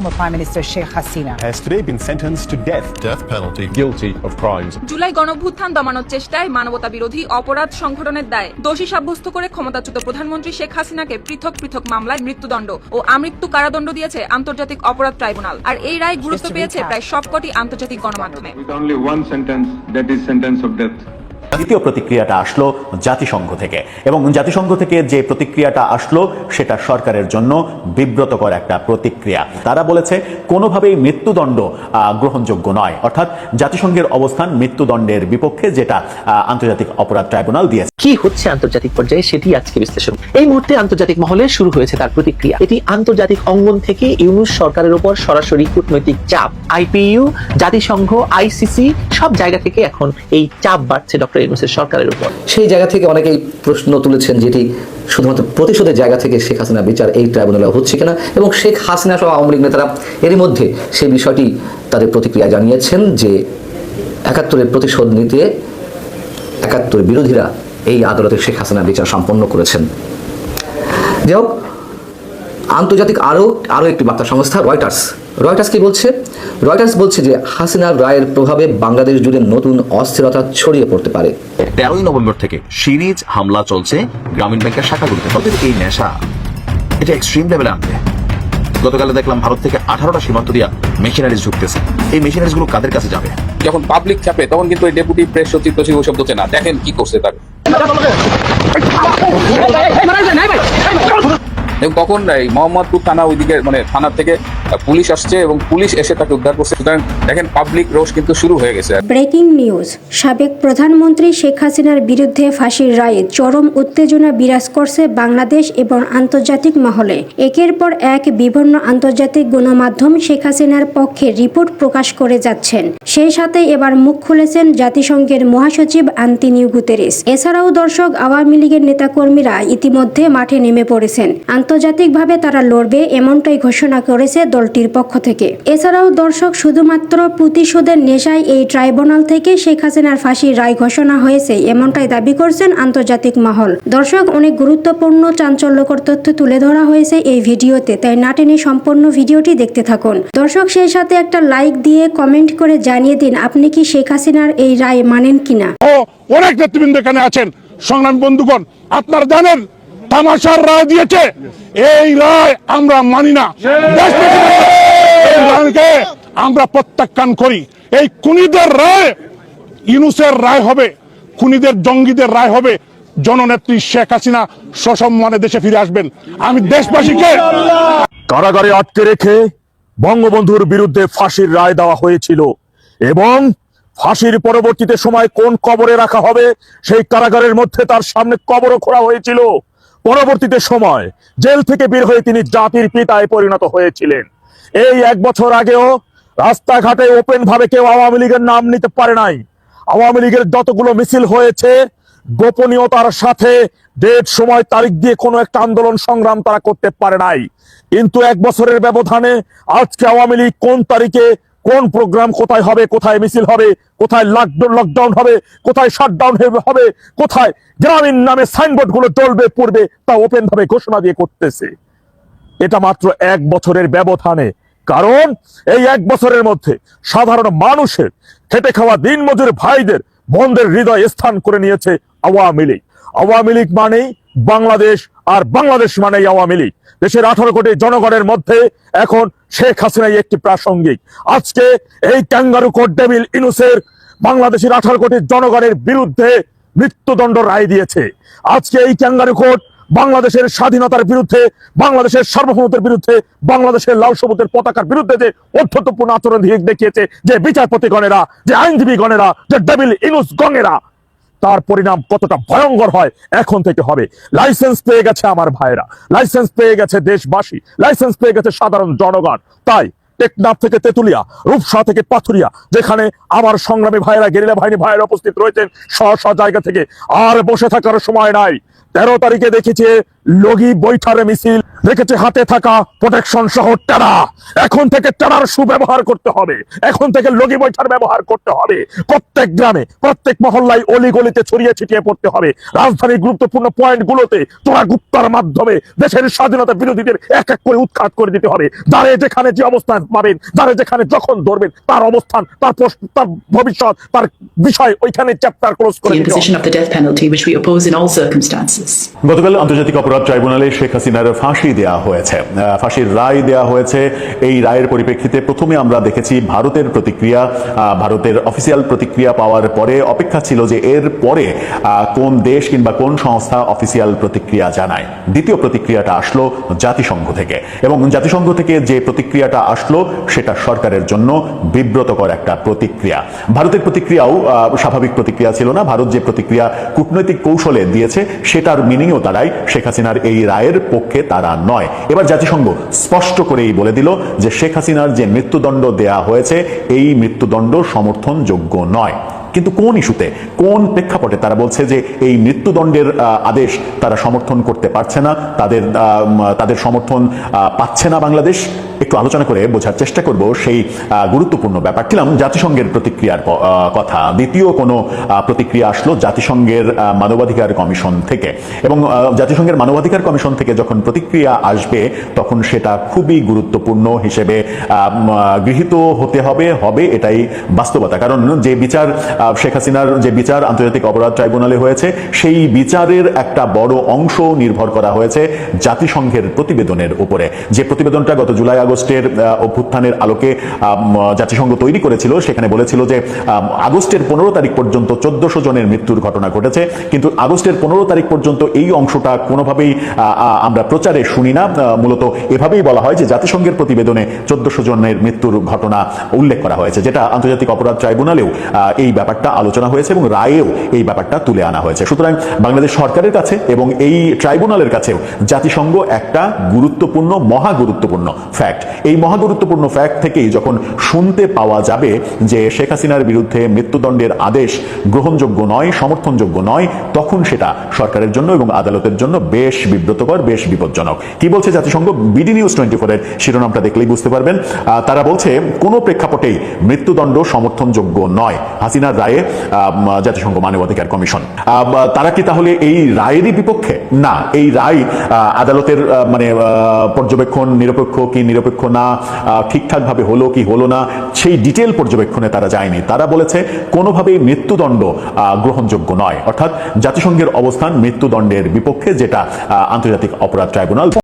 Former Prime Minister Sheikh Hasina. has today been sentenced to death. death penalty. guilty of crimes July গণভ্যুত্থান দমানোর চেষ্টায় মানবতা বিরোধী অপরাধ সংগঠনের দায়ে দোষী সাব্যস্ত করে ক্ষমতাচ্যুত প্রধানমন্ত্রী শেখ হাসিনাকে পৃথক পৃথক মামলায় মৃত্যুদণ্ড ও আমৃত্যু কারাদণ্ড দিয়েছে আন্তর্জাতিক অপরাধ ট্রাইব্যুনাল আর এই রায় গুরুত্ব পেয়েছে প্রায় সবকটি আন্তর্জাতিক গণমাধ্যমে দ্বিতীয় প্রতিক্রিয়াটা আসলো জাতিসংঘ থেকে। এবং জাতিসংঘ থেকে যে প্রতিক্রিয়াটা আসলো, সেটা সরকারের জন্য বিব্রতকর একটা প্রতিক্রিয়া। তারা বলেছে, কোনোভাবেই মৃত্যুদণ্ড গ্রহণযোগ্য নয়। অর্থাৎ জাতিসংঘের অবস্থান মৃত্যুদণ্ডের বিপক্ষে, যেটা আন্তর্জাতিক অপরাধ ট্রাইব্যুনাল দিয়েছে। কি হচ্ছে আন্তর্জাতিক পর্যায়ে, সেটি আজকে বিশ্লেষণ। এই মুহূর্তে আন্তর্জাতিক মহলে শুরু হয়েছে তার প্রতিক্রিয়া। এটি আন্তর্জাতিক অঙ্গন থেকে ইউনুস সরকারের উপর সরাসরি কূটনৈতিক চাপ। আইপিইউ, জাতিসংঘ, আইসিসি, সব জায়গা থেকে এখন এই চাপ বাড়ছে ডক্টর ইউনুসের সরকারের উপর। সেই জায়গা থেকে অনেকেই প্রশ্ন তুলেছেন যেটি শুধুমাত্র প্রতিশোধের জায়গা থেকে শেখ হাসিনা বিচার এই ট্রাইব্যুনালে হচ্ছে কিনা এবং শেখ হাসিনা সহ আওয়ামী লীগ নেতারা এরই মধ্যে সেই বিষয়টি তাদের প্রতিক্রিয়া জানিয়েছেন যে একাত্তরের প্রতিশোধ নিতে একাত্তর বিরোধীরা এই আদালতে শেখ হাসিনা বিচার সম্পন্ন করেছেন। যাই হোক আন্তর্জাতিক আরও আরও একটি বার্তা সংস্থা রয়টার্স রয়টার্স কি বলছে রয়টার্স বলছে যে হাসিনার রায়ের প্রভাবে বাংলাদেশ জুড়ে নতুন অস্থিরতা ছড়িয়ে পড়তে পারে তেরোই নভেম্বর থেকে সিরিজ হামলা চলছে গ্রামীণ ব্যাংকের শাখাগুলোতে তাদের এই নেশা এটা এক্সট্রিম লেভেলে আনবে গতকালে দেখলাম ভারত থেকে আঠারোটা সীমান্ত দিয়া মেশিনারিজ ঢুকতেছে এই মেশিনারিজগুলো কাদের কাছে যাবে যখন পাবলিক চাপে তখন কিন্তু এই ডেপুটি প্রেস সচিব টচিব ওসব দোষে না দেখেন কি করছে তার এবং তখন এই মোহাম্মদপুর থানা ওইদিকে মানে থানার থেকে পুলিশ আসছে এবং পুলিশ এসে তাকে উদ্ধার করছে। সুতরাং দেখেন পাবলিক রোষ কিন্তু শুরু হয়ে গেছে। ব্রেকিং নিউজ, সাবেক প্রধানমন্ত্রী শেখ হাসিনার বিরুদ্ধে ফাঁসির রায়ে চরম উত্তেজনা বিরাজ করছে বাংলাদেশ এবং আন্তর্জাতিক মহলে। একের পর এক বিভিন্ন আন্তর্জাতিক গণমাধ্যম শেখ হাসিনার পক্ষে রিপোর্ট প্রকাশ করে যাচ্ছেন। সেই সাথে এবার মুখ খুলেছেন জাতিসংঘের মহাসচিব আন্তিনিউ গুতেরেস। এছাড়াও দর্শক, আওয়ামী লীগের নেতাকর্মীরা ইতিমধ্যে মাঠে নেমে পড়েছেন। আন্তর্জাতিকভাবে তারা লড়বে এমনটাই ঘোষণা করেছে দলটির পক্ষ থেকে। এছাড়াও দর্শক শুধুমাত্র প্রতিশোধের নেশায় এই ট্রাইব্যুনাল থেকে শেখ হাসিনার ফাঁসির রায় ঘোষণা হয়েছে, এমনটাই দাবি করছেন আন্তর্জাতিক মহল। দর্শক, অনেক গুরুত্বপূর্ণ চাঞ্চল্যকর তথ্য তুলে ধরা হয়েছে এই ভিডিওতে, তাই না টেনে সম্পূর্ণ ভিডিওটি দেখতে থাকুন। দর্শক, সেই সাথে একটা লাইক দিয়ে কমেন্ট করে জানিয়ে দিন, আপনি কি শেখ হাসিনার এই রায় মানেন কিনা? ও, অনেক নেতৃবৃন্দ এখানে আছেন। সংগ্রামী বন্ধুগণ, আপনারা জানেন তামাশার রায় দিয়েছে। এই রায় আমরা মানি না। আমরা প্রত্যাখ্যান করি। এই খুনিদের রায় ইউনুসের রায় হবে, খুনিদের জঙ্গিদের রায় হবে। জননেত্রী শেখ হাসিনা সসম্মানে দেশে ফিরে আসবেন। আমি দেশবাসীকে কারাগারে আটকে রেখে বঙ্গবন্ধুর বিরুদ্ধে ফাঁসির রায় দেওয়া হয়েছিল এবং ফাঁসির পরবর্তীতে সময় কোন কবরে রাখা হবে, সেই কারাগারের মধ্যে তার সামনে কবরও খোঁড়া হয়েছিল। পরবর্তীতে সময়, জেল থেকে বের হয়ে তিনি জাতির পিতায় পরিণত হয়েছিলেন। এই এক বছর আগেও রাস্তাঘাটে ওপেন ভাবে কেউ আওয়ামী লীগের নাম নিতে পারে নাই। আওয়ামী লীগের যতগুলো মিছিল হয়েছে, গোপনীয়তার সাথে ডেট সময় তারিখ দিয়ে কোনো একটা আন্দোলন সংগ্রাম তারা করতে পারে নাই। কিন্তু এক বছরের ব্যবধানে আজকে আওয়ামী লীগ কোন তারিখে কোন প্রোগ্রাম কোথায় হবে, কোথায় মিছিল হবে, কোথায় লকডাউন লকডাউন হবে, কোথায় শাটডাউন হবে, কোথায় গ্রামীণ নামে সাইনবোর্ডগুলো জ্বলবে, পড়বে, তা ওপেন ভাবে ঘোষণা দিয়ে করতেছে। এটা মাত্র এক বছরের ব্যবধানে। কারণ এই এক বছরের মধ্যে সাধারণ মানুষের খেটে খাওয়া দিনমজুর ভাইদের বন্ধের হৃদয় স্থান করে নিয়েছে আওয়ামী লীগ। আওয়ামী লীগ মানেই বাংলাদেশ আর বাংলাদেশ মানেই আওয়ামী লীগ। দেশের আঠারো কোটি জনগণের মধ্যে এখন শেখ হাসিনাই একটি প্রাসঙ্গিক। আজকে এই ক্যাঙ্গারু কোট ডেভিল ইনুসের বাংলাদেশের আঠারো কোটি জনগণের বিরুদ্ধে মৃত্যুদণ্ড রায় দিয়েছে। আজকে এই ক্যাঙ্গারু কোর্ট বাংলাদেশের স্বাধীনতার বিরুদ্ধে, বাংলাদেশের সার্বভৌমত্বের বিরুদ্ধে, বাংলাদেশের লাল সবুজের পতাকার বিরুদ্ধে যে অধ্যত্বপূর্ণ আচরণ দেখিয়েছে যে বিচারপতি গণেরা যে আইনজীবী গণেরা যে ডেভিল ইনুস গঙেরা তার পরিণাম কতটা ভয়ঙ্কর হয় এখন থেকে হবে। লাইসেন্স পেয়ে গেছে আমার ভাইরা লাইসেন্স পেয়ে গেছে দেশবাসী। লাইসেন্স পেয়ে গেছে সাধারণ জনগণ। তাই টেকনাফ থেকে তেতুলিয়া, রূপসা থেকে পাথুরিয়া, যেখানে আমার সংগ্রামী ভাইরা গেরিলা বাহিনী ভাইরা উপস্থিত রয়েছেন স্ব স্ব জায়গা থেকে আর বসে থাকার সময় নাই। তেরো তারিখে দেখেছে লগি বৈঠারে মিছিল রেখেছে হাতে থাকা প্রোটেকশন সহ টেরা। এখন থেকে টেরার সুব্যবহার করতে হবে। এখন থেকে লগি বৈঠার ব্যবহার করতে হবে। প্রত্যেক গ্রামে প্রত্যেক মহল্লায় অলি গলিতে ছড়িয়ে ছিটিয়ে পড়তে হবে। রাজধানীর গুরুত্বপূর্ণ পয়েন্ট গুলোতে তোরা গুপ্তার মাধ্যমে দেশের স্বাধীনতা বিরোধীদের এক এক করে উৎখাত করে দিতে হবে। যারে যেখানে যে অবস্থান পাবেন যারে যেখানে যখন ধরবেন তার অবস্থান তার প্রশ্ন তার ভবিষ্যৎ তার বিষয় ওইখানে চ্যাপ্টার ক্লোজ করে. গতকাল আন্তর্জাতিক অপরাধ ট্রাইব্যুনালে শেখ হাসিনার ফাঁসি দেয়া হয়েছে। ফাঁসির রায় দেয়া হয়েছে। এই রায়ের পরিপ্রেক্ষিতে প্রথমে আমরা দেখেছি ভারতের প্রতিক্রিয়া ভারতের অফিসিয়াল প্রতিক্রিয়া পাওয়ার পরে অপেক্ষা ছিল যে এর পরে কোন দেশ কিংবা কোন সংস্থা অফিসিয়াল প্রতিক্রিয়া জানায়। দ্বিতীয় প্রতিক্রিয়াটা আসলো জাতিসংঘ থেকে এবং জাতিসংঘ থেকে যে প্রতিক্রিয়াটা আসলো সেটা সরকারের জন্য বিব্রতকর একটা প্রতিক্রিয়া। ভারতের প্রতিক্রিয়াও স্বাভাবিক প্রতিক্রিয়া ছিল না। ভারত যে প্রতিক্রিয়া কূটনৈতিক কৌশলে দিয়েছে, সেটার মিনিংও তারাই শেখ হাসিনার এই রায়ের পক্ষে তারা নয়। এবার জাতিসংঘ স্পষ্ট করেই বলে দিল যে শেখ হাসিনার যে মৃত্যুদণ্ড দেয়া হয়েছে, এই মৃত্যুদণ্ড সমর্থনযোগ্য নয়। কিন্তু কোন ইস্যুতে, কোন প্রেক্ষাপটে তারা বলছে যে এই মৃত্যুদণ্ডের আদেশ তারা সমর্থন করতে পারছে না, তাদের তাদের সমর্থন পাচ্ছে না বাংলাদেশ? একটু আলোচনা করে বোঝার চেষ্টা করব সেই গুরুত্বপূর্ণ ব্যাপার ছিলাম জাতিসংঘের প্রতিক্রিয়ার কথা। দ্বিতীয় কোনো প্রতিক্রিয়া আসলো জাতিসংঘের মানবাধিকার কমিশন থেকে। এবং জাতিসংঘের মানবাধিকার কমিশন থেকে যখন প্রতিক্রিয়া আসবে, তখন সেটা খুবই গুরুত্বপূর্ণ হিসেবে গৃহীত হতে হবে হবে এটাই বাস্তবতা। কারণ যে বিচার শেখ হাসিনার যে বিচার, আন্তর্জাতিক অপরাধ ট্রাইব্যুনালে হয়েছে, সেই বিচারের একটা বড় অংশ নির্ভর করা হয়েছে জাতিসংঘের প্রতিবেদনের উপরে। যে প্রতিবেদনটা গত জুলাই আগস্টের অভ্যুত্থানের আলোকে জাতিসংঘ তৈরি করেছিল, সেখানে বলেছিল যে আগস্টের পনেরো তারিখ পর্যন্ত চোদ্দশো জনের মৃত্যুর ঘটনা ঘটেছে। কিন্তু আগস্টের পনেরো তারিখ পর্যন্ত এই অংশটা কোনোভাবেই আমরা প্রচারে শুনি না। মূলত এভাবেই বলা হয় যে, জাতিসংঘের প্রতিবেদনে চোদ্দশো জনের মৃত্যুর ঘটনা উল্লেখ করা হয়েছে, যেটা আন্তর্জাতিক অপরাধ ট্রাইব্যুনালেও এই ব্যাপারটা আলোচনা হয়েছে এবং রায়েও এই ব্যাপারটা তুলে আনা হয়েছে। সুতরাং বাংলাদেশ সরকারের কাছে এবং এই ট্রাইব্যুনালের কাছেও জাতিসংঘ একটা গুরুত্বপূর্ণ, মহা গুরুত্বপূর্ণ ফ্যাক্ট এই মহা গুরুত্বপূর্ণ ফ্যাক্ট থেকেই যখন শুনতে পাওয়া যাবে যে শেখ হাসিনার বিরুদ্ধে মৃত্যুদণ্ডের আদেশ গ্রহণযোগ্য নয়, সমর্থনযোগ্য নয়, তখন সেটা সরকারের জন্য এবং আদালতের জন্য বেশ বিব্রতকর, বেশ বিপজ্জনক। কি বলছে জাতিসংঘ? বিডি নিউজ টোয়েন্টি ফোরের শিরোনামটা দেখলেই বুঝতে পারবেন। তারা বলছে, কোনো প্রেক্ষাপটেই মৃত্যুদণ্ড সমর্থনযোগ্য নয়। হাসিনার রায়ে জাতিসংঘ মানবাধিকার কমিশন। তারা কি তাহলে এই রায়েরই বিপক্ষে? না, এই রায় আদালতের মানে পর্যবেক্ষণ নিরপেক্ষ কি নিরপেক্ষ না ঠিকঠাক ভাবে হলো কি হলো না, সেই ডিটেল পর্যবেক্ষণে তারা যায়নি। তারা বলেছে কোনোভাবেই মৃত্যুদণ্ড গ্রহণযোগ্য নয়। অর্থাৎ জাতিসংঘের অবস্থান মৃত্যুদণ্ডের বিপক্ষে, যেটা আন্তর্জাতিক অপরাধ ট্রাইব্যুনাল